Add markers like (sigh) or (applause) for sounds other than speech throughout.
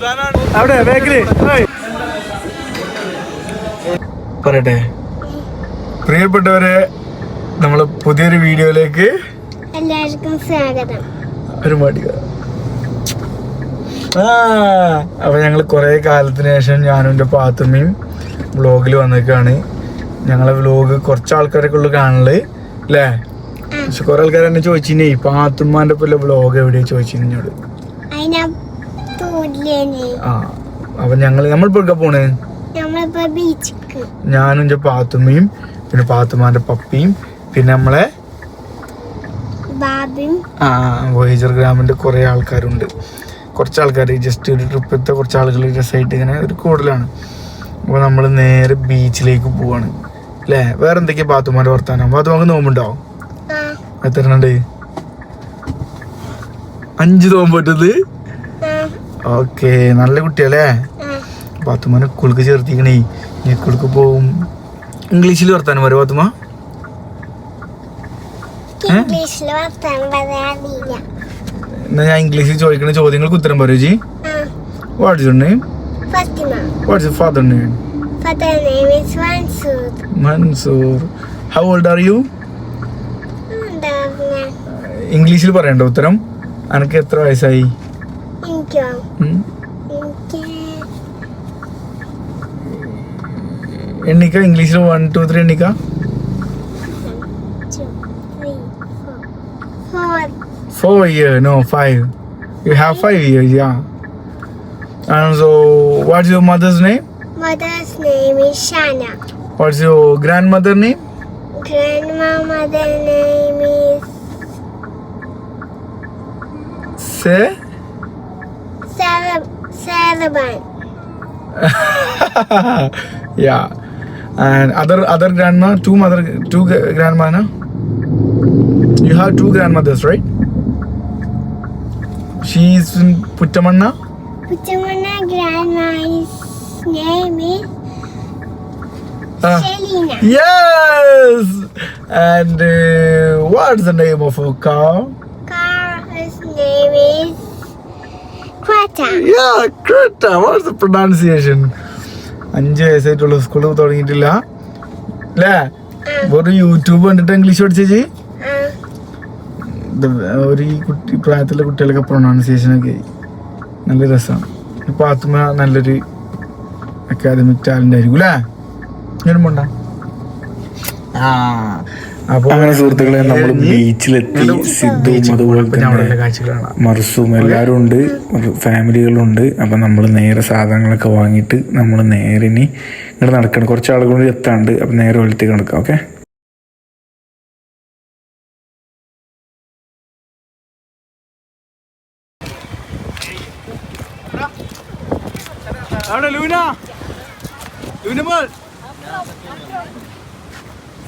അവിടെ ബേക്കറി പറയട്ടെ. പ്രിയപ്പെട്ടവരെ നമ്മൾ പുതിയൊരു വീഡിയോയിലേക്ക് എല്ലാവർക്കും സ്വാഗതം. ഒരു മടിക ആ അപ്പൊ ഞങ്ങൾ കുറെ കാലത്തിന് ശേഷം ഞാനും എന്റെ പാത്തുമ്മയും വ്ലോഗിൽ വന്നേക്കാണ്. ഞങ്ങളെ വ്ലോഗ് കുറച്ച് ആൾക്കാരൊക്കെ ഉള്ളു കാണൽ അല്ലേ പക്ഷെ കുറെ ആൾക്കാർ എന്നെ ചോദിച്ചിനെ പാത്തുമ്മാന്റെ പോലെ വ്ലോഗ് എവിടെയാ ചോദിച്ചിന് എന്നോട് അതിനാ തൂരിലേനെ ആ അപ്പൊ ഞങ്ങൾ നമ്മളിപ്പോ എവിടെ പോണ്? ഞാനും പാത്തുമ്മയും പിന്നെ പാത്തുമാന്റെ പപ്പിയും പിന്നെ നമ്മളെ ആ വോയേജർ ഗ്രാമിന്റെ കുറെ ആൾക്കാരുണ്ട്. കുറച്ച് ആൾക്കാർ ജസ്റ്റ് ഒരു ട്രിപ്പത്തെ കുറച്ച് ആളുകൾ രസമായിട്ട് ഇങ്ങനെ ഒരു കൂടുതലാണ് അപ്പോൾ നമ്മൾ നേരെ ബീച്ചിലേക്ക് പോവാണ്. അല്ലേ വേറെ എന്തൊക്കെയാ പാത്തുമാരുടെ വർത്താനം വാങ്ങി നോമ്പുണ്ടോ? എത്ര ഉണ്ട്? അഞ്ച് നോമ്പ് പറ്റത്? ഓക്കെ നല്ല കുട്ടിയല്ലേ? പാത്തുമാനെ കുളുക്ക് ചേർത്തിക്കണേ. നീ കുളുക്ക് പോവും. ഇംഗ്ലീഷിൽ വർത്താനം പറയും പറയാൻ എന്നാ ഞാൻ ഇംഗ്ലീഷിൽ ചോദിക്കുന്ന ചോദ്യങ്ങൾക്ക് ഉത്തരം പറയൂ ji. What's your name what's your father name father name? Is Mansur. Mansoor how old are you ഇംഗ്ലീഷിൽ പറയണ്ട ഉത്തരം. അനക്ക് എത്ര വയസ്സായി? ఎన్నిక ఇంగ్లీష్లో వన్ టూ త్రీ ఎన్నిక four year no five you have five years yeah And so, what's your mother's name? Mother's name is Shana. What's your grandmother name? Grandmother name is. Say. Saraban. (laughs) yeah and other other grandma two mother two gra- grandma no? you have two grandmothers right she's in puttamanna Putamana grandma's name is Ah. Selena. yes and uh, what's the name of her cow Car's name is Quata. yeah Krita what's the pronunciation? അഞ്ച് വയസ്സായിട്ടുള്ള school തുടങ്ങിയിട്ടില്ല. അല്ലേ ഒരു YouTube കണ്ടിട്ട് English പഠിച്ചേച്ചി ഒരു കുട്ടി പ്രായത്തിലെ കുട്ടികളൊക്കെ pronunciation ഒക്കെ നല്ല രസമാണ് ഇപ്പൊ ആത്മ നല്ലൊരു അക്കാദമിക് ടാലന്റ് ആയിരിക്കും അല്ലേ ഞാനും പോണ്ട ആ. അപ്പൊ അങ്ങനെ സുഹൃത്തുക്കളെ നമ്മൾ ബീച്ചിലെത്തി സിദ്ധു അതുപോലെ മർസും എല്ലാവരും ഉണ്ട് ഫാമിലികളുണ്ട്. അപ്പം നമ്മൾ നേരെ സാധനങ്ങളൊക്കെ വാങ്ങിയിട്ട് നമ്മൾ നേരെ ഇനി ഇങ്ങോട്ട് നടക്കണം. കുറച്ച് ആളുകൾ കൂടി എത്താണ്ട് അപ്പം നേരെ വെളുത്തേക്ക് നടക്കാം ഓക്കെ? അവിടെ ലൂന. ലൂന മോൾ.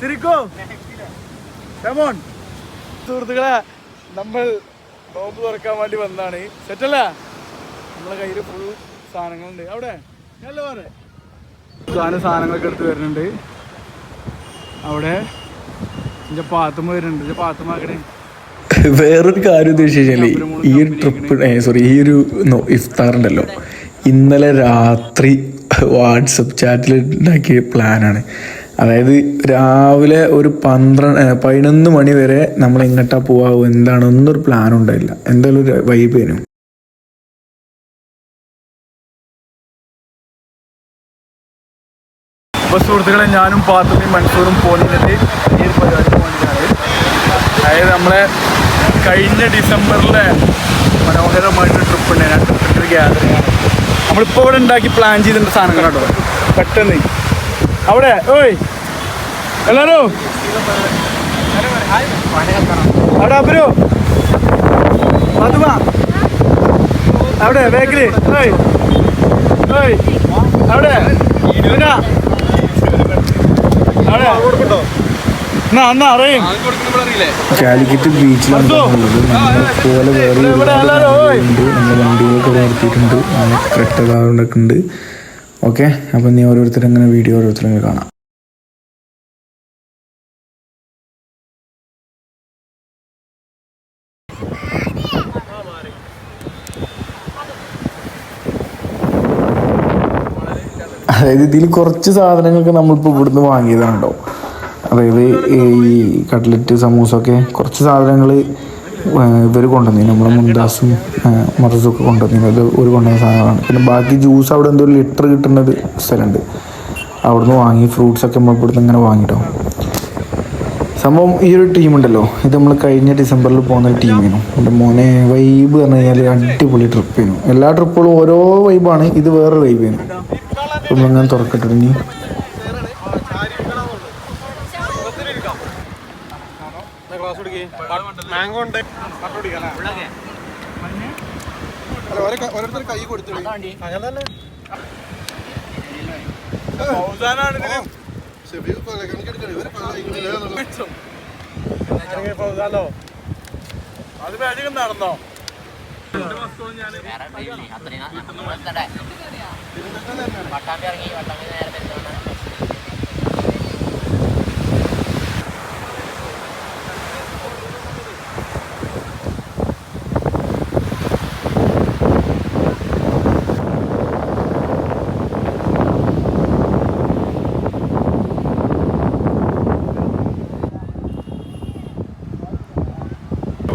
സിരിക്കോ. കമോൺ സുഹൃത്തുക്കളെ നമ്മൾ നോമ്പ് തുറക്കാൻ വേണ്ടി വന്നതാണ്. സെറ്റല്ല നമ്മളെ കയ്യിൽ ഫുൾ സാധനങ്ങളുണ്ട്. അവിടെ? പറ സാധനം സാധനങ്ങളൊക്കെ എടുത്ത് വരുന്നുണ്ട്. അവിടെ ഇന്റെ പാത്തുമ്മ വരുന്നുണ്ട്. ഇന്റെ പാത്തുമാക്കണേ വേറൊരു കാര്യം എന്താ വെച്ച് കഴിഞ്ഞാൽ ഈ ഒരു ട്രിപ്പ് സോറി ഈ ഒരു ഇഫ്താറുണ്ടല്ലോ. ഇന്നലെ രാത്രി വാട്സപ്പ് ചാറ്റിൽ ഉണ്ടാക്കിയ പ്ലാനാണ് അതായത് രാവിലെ ഒരു പന്ത്രണ്ട് പതിനൊന്ന് മണി വരെ നമ്മൾ എങ്ങോട്ടാ പോവാ എന്താണ് പ്ലാൻ ഉണ്ടായില്ല. എന്തായാലും ഒരു വൈബ് തരും അപ്പോൾ സുഹൃത്തുക്കളെ ഞാനും പാത്രയും മൻസൂറും പോകുന്നതിന്റെ ഈ ഒരു പരിപാടി പോകുന്നതാണ് അതായത് നമ്മളെ കഴിഞ്ഞ ഡിസംബറിലെ മനോഹരമായിട്ട് ട്രിപ്പ് ഉണ്ടായിരുന്നു ഞാൻ ട്രിപ്പിന്റെ ഗ്യാതറിംഗ് നമ്മളിപ്പോൾ ഇവിടെ ഉണ്ടാക്കി പ്ലാൻ ചെയ്തിട്ടുണ്ട് സാധനങ്ങൾ കേട്ടോ. പെട്ടെന്ന് അവിടെ ഓയ്. എല്ലാരോ? അവിടെ അപ്പരോ മധുവ. അവിടെ ബേക്കറി ഓയ്. ഓയ്. അവിടെ. അവിടെ. കാലിക്കറ്റ് ബീച്ചിലാണ് പോലെ വേറെ വണ്ടികളൊക്കെ നിർത്തിയിട്ടുണ്ട്. കറക്റ്റ് ആയതുകൊണ്ടൊക്കെ ഉണ്ട്. ഓക്കെ? അപ്പോൾ നീ ഓരോരുത്തരും വീഡിയോ ഓരോരുത്തരും കാണാം. അതായത് ഇതിൽ കുറച്ച് സാധനങ്ങളൊക്കെ നമ്മളിപ്പോൾ ഇവിടുന്ന് കേട്ടോ അതായത് ഈ കട്ട്ലറ്റ് സമൂസൊക്കെ കുറച്ച് സാധനങ്ങൾ ഇവർ കൊണ്ടുവന്നു നമ്മളെ മുന്താസും മറസും ഒക്കെ കൊണ്ടുവന്നു അത് ഒരു കൊണ്ടുവന്ന സാധനങ്ങളാണ്. പിന്നെ ബാക്കി ജ്യൂസ് അവിടെ എന്തോ ലിറ്റർ കിട്ടുന്നത് ഒരു സ്ഥലമുണ്ട്. അവിടുന്ന് വാങ്ങി ഫ്രൂട്ട്സ് ഒക്കെ നമ്മൾ ഇവിടുന്ന് ഇങ്ങനെ വാങ്ങിയിട്ടോ. സംഭവം ഈ ഒരു ടീം ഉണ്ടല്ലോ. ഇത് നമ്മൾ കഴിഞ്ഞ ഡിസംബറിൽ പോകുന്ന ഒരു ടീമായിരുന്നു എന്റെ മോനെ വൈബ് പറഞ്ഞു കഴിഞ്ഞാൽ അടിപൊളി ട്രിപ്പ് ചെയ്യുന്നു എല്ലാ ട്രിപ്പുകളും ഓരോ വൈബാണ് ഇത് വേറെ വൈബ് ചെയ്യുന്നു നമ്മളിങ്ങനെ തുറക്കട്ടെ ഇനി മാംഗോ ഉണ്ട്. അല്ല? ഓരോ- ഓരോരുത്തർ കൈ കൊടുത്തു. അങ്ങനെ തന്നെ. അത് വേഗം നടന്നോ? പട്ടാമ്പി ഇറങ്ങി പട്ടാമ്പി നേരെ പെരുന്തോണ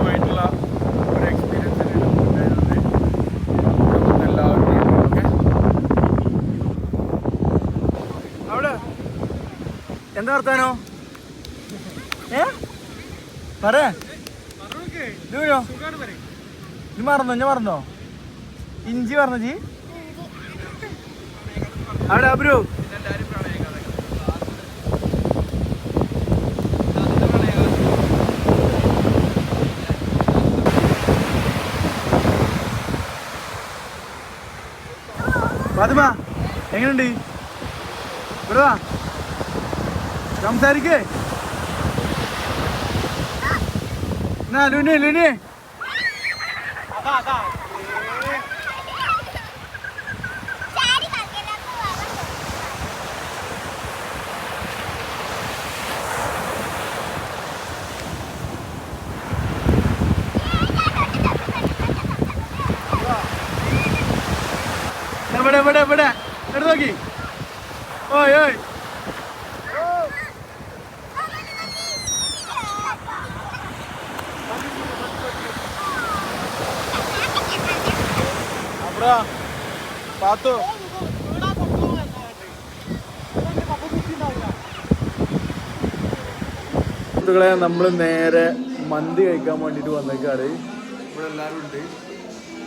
ആയിട്ടുള്ള ഒരു എക്സ്പീരിയൻസ് ഉണ്ടായിരുന്നത് എല്ലാവരും ഓക്കെ അവിടെ എന്താ വർത്താനോ? ഏ? പറേ. ദൂരോ ഇത് മറന്നോ? ഞാൻ മറന്നോ? ഇഞ്ചി പറഞ്ഞ ജി? അവിടെ അബ്രു. ഫാത്തിമ എങ്ങനെയുണ്ട് ഇവിടെ വാ. സംസാരിക്കേ. എന്നാ ലുനി ലുനി. ഇവിടെ ഇവിടെ ഇവിടെ എടുത്ത് നോക്കി. ഓയ് ഓയ്. അവിടെ പാത്തു. സുഹൃത്തുക്കളെ നമ്മൾ നേരെ മന്തി കഴിക്കാൻ വേണ്ടിട്ട് വന്നേക്കാറ് ഇവിടെ എല്ലാരും ഉണ്ട്.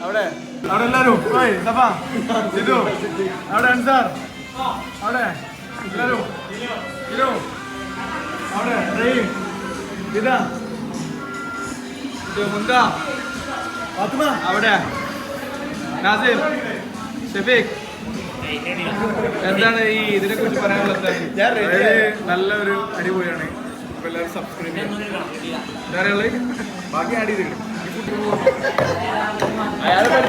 അവിടെ? അവിടെ എല്ലാരും. അവിടെ അൻസാർ. അവിടെ. എല്ലാരും. അവിടെ റഹീം ഇതാ മുന്ത. അവിടെ. നാസിർ ഷെഫീഖ് എന്താണ് ഈ ഇതിനെ കുറിച്ച് പറയാനുള്ളത് നല്ലൊരു അടിപൊളിയാണ്. ഇപ്പൊ എല്ലാവരും സബ്സ്ക്രൈബ് ചെയ്യാം. ബാക്കി ആഡ് വേറെ ഒരു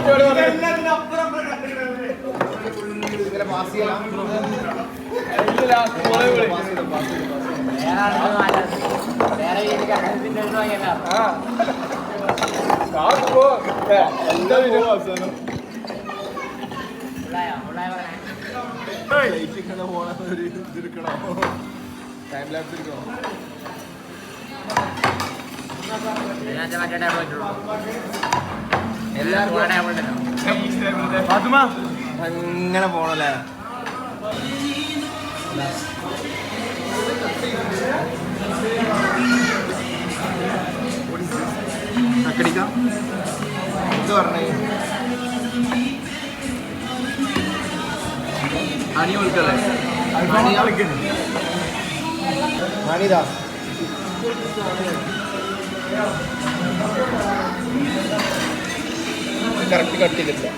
ഉണ്ടല്ലോ ഫാത്തിമ അങ്ങനെ പോണല്ലേ മണിതാ. കറക്റ്റ് കട്ട് ചെയ്തിട്ടില്ല.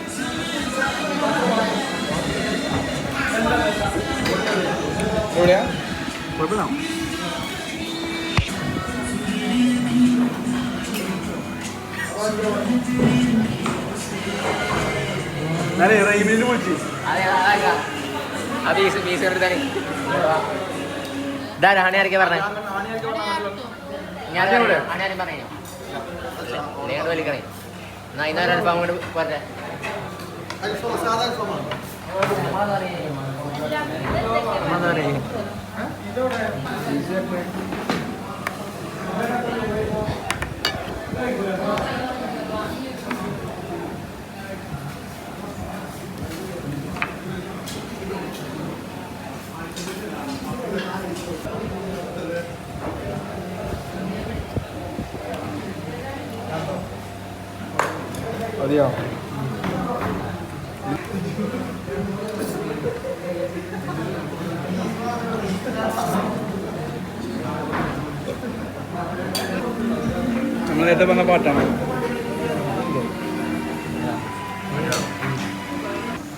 എവിടെയാ കുഴപ്പമില്ല. വിളിച്ചു. അതെ അതാ. ആ ബീസ് ബീസ് എടുത്താൽ ഇതാ ഹണിയാരൊക്കെ പറഞ്ഞേ? ഞാൻ ഹണിയാരും പറഞ്ഞു. നിങ്ങൾ വലിക്കണേ. എന്നാ ഇന്നൊരു അൽഫാം കൊണ്ട് പോരട്ടെ? സാധാ മതിയോ നമ്മൾ നേരത്തെ പറഞ്ഞ പാട്ടാണ്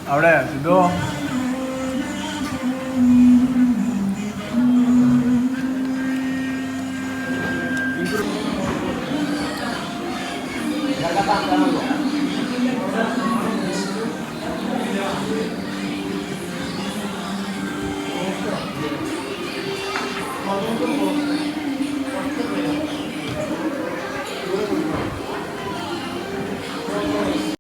അവിടെ ഇതോ Thank